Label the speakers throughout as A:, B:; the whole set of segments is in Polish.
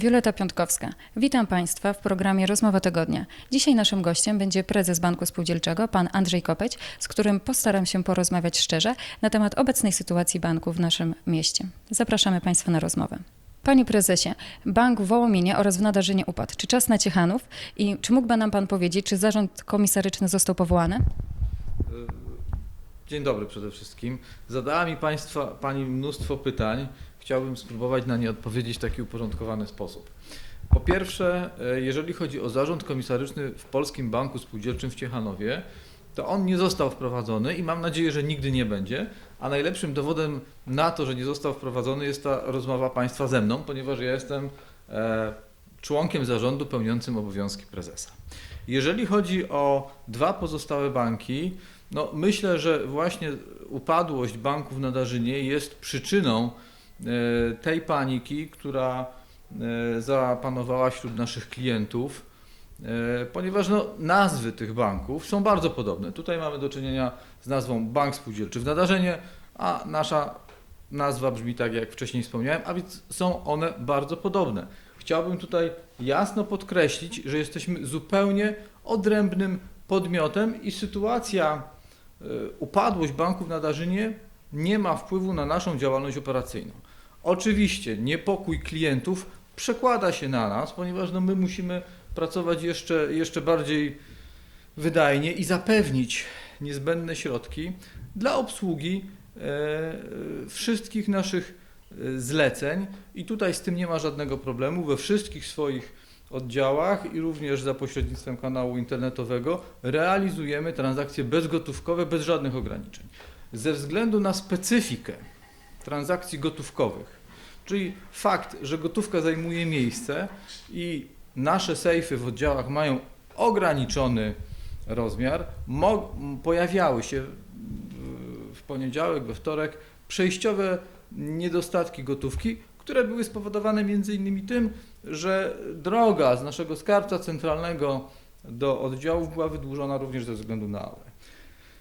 A: Wioleta Piątkowska. Witam Państwa w programie Rozmowa Tygodnia. Dzisiaj naszym gościem będzie prezes Banku Spółdzielczego, pan Andrzej Kopeć, z którym postaram się porozmawiać szczerze na temat obecnej sytuacji banku w naszym mieście. Zapraszamy Państwa na rozmowę. Panie prezesie, bank w Wołominie oraz w Nadarzynie upadł. Czy czas na Ciechanów i czy mógłby nam pan powiedzieć, czy zarząd komisaryczny został powołany?
B: Dzień dobry przede wszystkim. Zadała mi państwa, Pani mnóstwo pytań. Chciałbym spróbować na nie odpowiedzieć w taki uporządkowany sposób. Po pierwsze, e, jeżeli chodzi o zarząd komisaryczny w Polskim Banku Spółdzielczym w Ciechanowie, to on nie został wprowadzony i mam nadzieję, że nigdy nie będzie. A najlepszym dowodem na to, że nie został wprowadzony jest ta rozmowa Państwa ze mną, ponieważ ja jestem e, członkiem zarządu pełniącym obowiązki prezesa. Jeżeli chodzi o dwa pozostałe banki, no myślę, że właśnie upadłość banków na Darzynie jest przyczyną e, tej paniki, która e, zapanowała wśród naszych klientów, e, ponieważ no, nazwy tych banków są bardzo podobne. Tutaj mamy do czynienia z nazwą Bank Spółdzielczy w Nadarzenie, a nasza nazwa brzmi tak, jak wcześniej wspomniałem, a więc są one bardzo podobne. Chciałbym tutaj jasno podkreślić, że jesteśmy zupełnie odrębnym podmiotem i sytuacja, upadłość banków na Darzynie nie ma wpływu na naszą działalność operacyjną. Oczywiście niepokój klientów przekłada się na nas, ponieważ no my musimy pracować jeszcze, jeszcze bardziej wydajnie i zapewnić niezbędne środki dla obsługi e, e, wszystkich naszych e, zleceń i tutaj z tym nie ma żadnego problemu. We wszystkich swoich oddziałach i również za pośrednictwem kanału internetowego realizujemy transakcje bezgotówkowe bez żadnych ograniczeń. Ze względu na specyfikę transakcji gotówkowych, czyli fakt, że gotówka zajmuje miejsce i nasze sejfy w oddziałach mają ograniczony rozmiar, pojawiały się w poniedziałek, we wtorek przejściowe niedostatki gotówki, które były spowodowane między innymi tym, że droga z naszego skarbca centralnego do oddziałów była wydłużona również ze względu na aurę.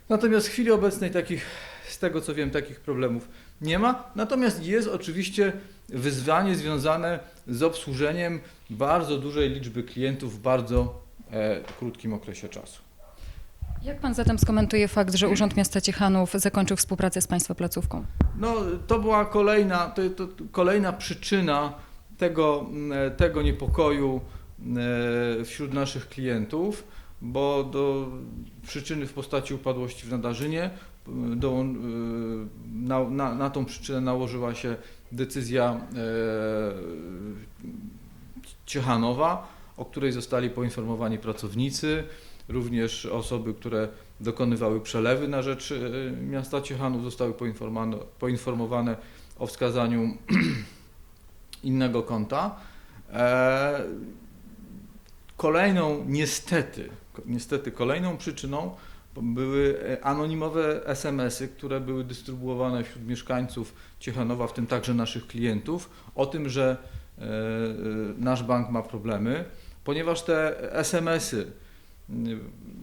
B: Natomiast w chwili obecnej takich, z tego co wiem, takich problemów nie ma. Natomiast jest oczywiście wyzwanie związane z obsłużeniem bardzo dużej liczby klientów w bardzo e, krótkim okresie czasu.
A: Jak pan zatem skomentuje fakt, że Urząd Miasta Ciechanów zakończył współpracę z państwa placówką?
B: No, to była kolejna, to, to, kolejna przyczyna tego, mm, tego niepokoju e, wśród naszych klientów, bo do przyczyny w postaci upadłości w Nadarzynie m, do, e, na, na, na tą przyczynę nałożyła się decyzja e, Ciechanowa, o której zostali poinformowani pracownicy, również osoby, które dokonywały przelewy na rzecz e, miasta Ciechanów zostały poinformowane o wskazaniu innego konta. E, Kolejną, niestety, niestety kolejną przyczyną były e, anonimowe SMS-y, które były dystrybuowane wśród mieszkańców Ciechanowa, w tym także naszych klientów, o tym, że e, nasz bank ma problemy, ponieważ te SMS-y m,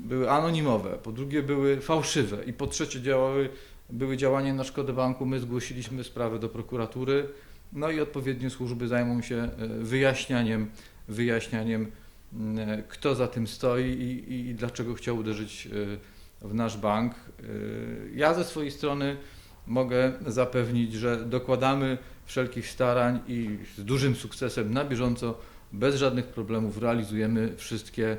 B: były anonimowe, po drugie były fałszywe i po trzecie działały, były działania na szkodę banku. My zgłosiliśmy sprawę do prokuratury, no i odpowiednie służby zajmą się e, wyjaśnianiem, wyjaśnianiem m, kto za tym stoi i, i, i dlaczego chciał uderzyć e, w nasz bank. E, Ja ze swojej strony mogę zapewnić, że dokładamy wszelkich starań i z dużym sukcesem na bieżąco, bez żadnych problemów realizujemy wszystkie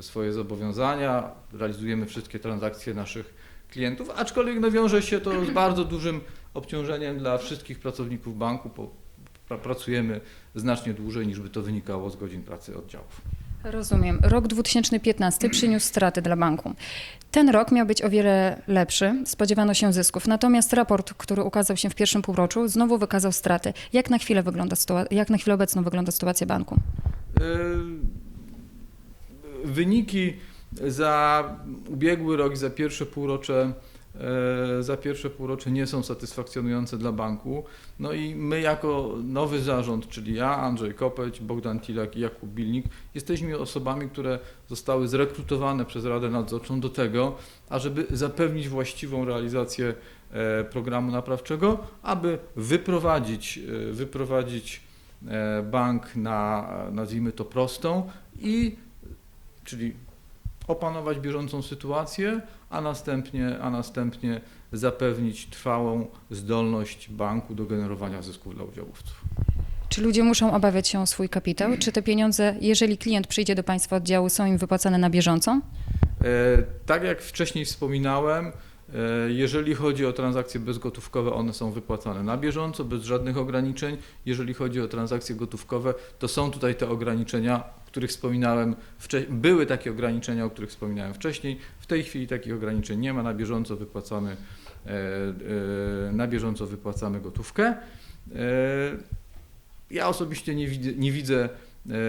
B: swoje zobowiązania, realizujemy wszystkie transakcje naszych klientów, aczkolwiek no, wiąże się to z bardzo dużym obciążeniem dla wszystkich pracowników banku, bo pra- pracujemy znacznie dłużej niż by to wynikało z godzin pracy oddziałów.
A: Rozumiem. Rok 2015 przyniósł straty dla banku. Ten rok miał być o wiele lepszy, spodziewano się zysków. Natomiast raport, który ukazał się w pierwszym półroczu, znowu wykazał straty. Jak na chwilę, wygląda jak na chwilę obecną wygląda sytuacja banku?
B: Yy, Wyniki za ubiegły rok i za pierwsze półrocze e, za pierwsze półrocze nie są satysfakcjonujące dla banku. No i my jako nowy zarząd, czyli ja, Andrzej Kopeć, Bogdan Tilak i Jakub Bilnik, jesteśmy osobami, które zostały zrekrutowane przez Radę Nadzorczą do tego, ażeby zapewnić właściwą realizację e, programu naprawczego, aby wyprowadzić, e, wyprowadzić bank na, nazwijmy to, prostą i czyli opanować bieżącą sytuację, a następnie, a następnie zapewnić trwałą zdolność banku do generowania zysków dla udziałowców.
A: Czy ludzie muszą obawiać się o swój kapitał? Czy te pieniądze, jeżeli klient przyjdzie do Państwa oddziału, są im wypłacane na bieżąco?
B: E, Tak jak wcześniej wspominałem, jeżeli chodzi o transakcje bezgotówkowe, one są wypłacane na bieżąco, bez żadnych ograniczeń. Jeżeli chodzi o transakcje gotówkowe, to są tutaj te ograniczenia, o których wspominałem wcześniej. Były takie ograniczenia, o których wspominałem wcześniej. W tej chwili takich ograniczeń nie ma. Na bieżąco wypłacamy, e, e, na bieżąco wypłacamy gotówkę. E, Ja osobiście nie widzę, nie widzę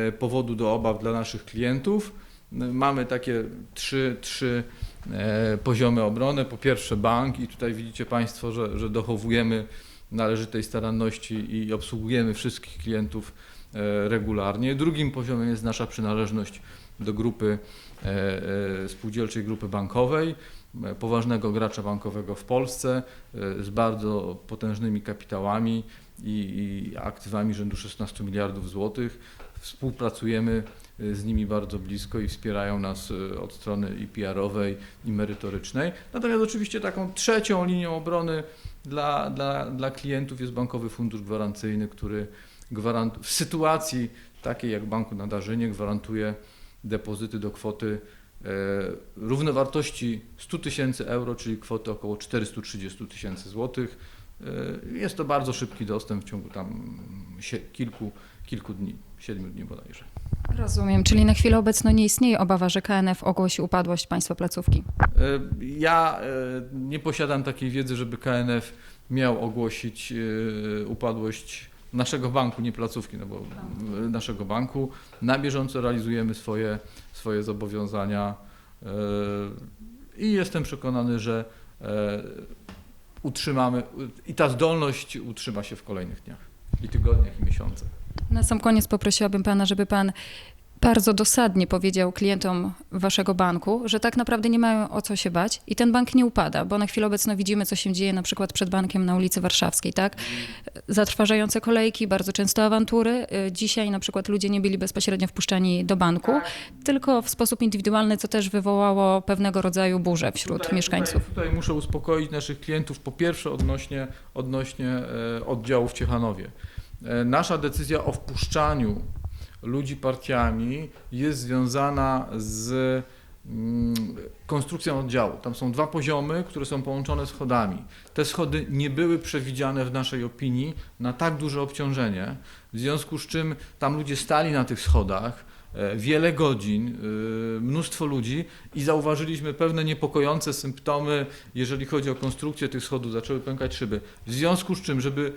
B: e, powodu do obaw dla naszych klientów. Mamy takie trzy, trzy e, poziomy obrony. Po pierwsze bank i tutaj widzicie Państwo, że, że dochowujemy należytej staranności i obsługujemy wszystkich klientów e, regularnie. Drugim poziomem jest nasza przynależność do grupy e, spółdzielczej grupy bankowej, poważnego gracza bankowego w Polsce z bardzo potężnymi kapitałami i, i aktywami rzędu 16 miliardów złotych. Współpracujemy z nimi bardzo blisko i wspierają nas e, od strony i PR-owej, i merytorycznej. Natomiast oczywiście taką trzecią linią obrony dla, dla, dla klientów jest Bankowy Fundusz Gwarancyjny, który gwarant, w sytuacji takiej jak Banku na Darzynie gwarantuje depozyty do kwoty e, równowartości 100 tysięcy euro, czyli kwoty około 430 tysięcy złotych. E, Jest to bardzo szybki dostęp w ciągu tam sie- kilku, kilku dni, siedmiu dni bodajże.
A: Rozumiem, czyli na chwilę obecną nie istnieje obawa, że KNF ogłosi upadłość Państwa placówki.
B: E, Ja e, nie posiadam takiej wiedzy, żeby KNF miał ogłosić e, upadłość naszego banku, nie placówki, no bo naszego banku. Na bieżąco realizujemy swoje, swoje zobowiązania i jestem przekonany, że utrzymamy i ta zdolność utrzyma się w kolejnych dniach i tygodniach i miesiącach.
A: Na sam koniec poprosiłabym Pana, żeby Pan bardzo dosadnie powiedział klientom Waszego banku, że tak naprawdę nie mają o co się bać i ten bank nie upada, bo na chwilę obecną widzimy, co się dzieje na przykład przed bankiem na ulicy Warszawskiej, tak? Zatrważające kolejki, bardzo często awantury. Dzisiaj na przykład ludzie nie byli bezpośrednio wpuszczani do banku, tylko w sposób indywidualny, co też wywołało pewnego rodzaju burzę wśród
B: Tutaj-
A: mieszkańców.
B: Tutaj, tutaj muszę uspokoić naszych klientów. Po pierwsze odnośnie, odnośnie e, oddziału w Ciechanowie. E, Nasza decyzja o wpuszczaniu ludzi partiami jest związana z mm, konstrukcją oddziału. Tam są dwa poziomy, które są połączone schodami. Te schody nie były przewidziane w naszej opinii na tak duże obciążenie, w związku z czym tam ludzie stali na tych schodach e, wiele godzin, e, mnóstwo ludzi i zauważyliśmy pewne niepokojące symptomy, jeżeli chodzi o konstrukcję tych schodów, zaczęły pękać szyby. W związku z czym, żeby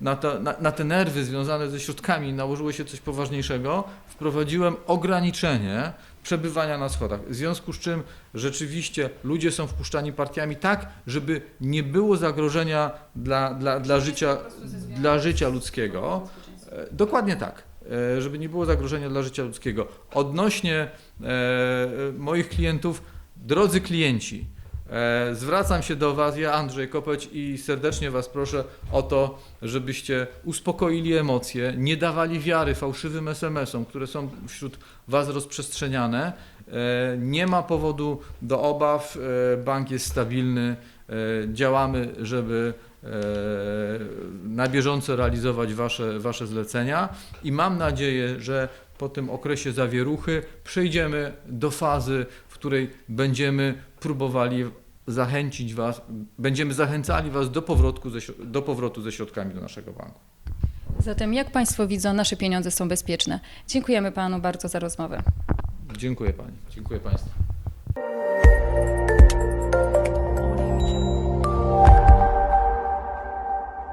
B: na, ta, na, na te nerwy związane ze środkami nałożyło się coś poważniejszego, wprowadziłem ograniczenie przebywania na schodach. W związku z czym rzeczywiście ludzie są wpuszczani partiami tak, żeby nie było zagrożenia dla, dla, dla, życia, dla życia ludzkiego. E, Dokładnie tak, e, żeby nie było zagrożenia dla życia ludzkiego. Odnośnie e, moich klientów, drodzy klienci, e, zwracam się do Was, ja Andrzej Kopeć i serdecznie Was proszę o to, żebyście uspokoili emocje, nie dawali wiary fałszywym SMS-om, które są wśród Was rozprzestrzeniane. E, Nie ma powodu do obaw, e, bank jest stabilny, e, działamy, żeby e, na bieżąco realizować wasze, wasze zlecenia i mam nadzieję, że po tym okresie zawieruchy przejdziemy do fazy, w której będziemy próbowali zachęcić Was, będziemy zachęcali Was do powrotu ze, do powrotu ze środkami do naszego banku.
A: Zatem jak Państwo widzą, nasze pieniądze są bezpieczne. Dziękujemy Panu bardzo za rozmowę.
B: Dziękuję Pani, dziękuję Państwu.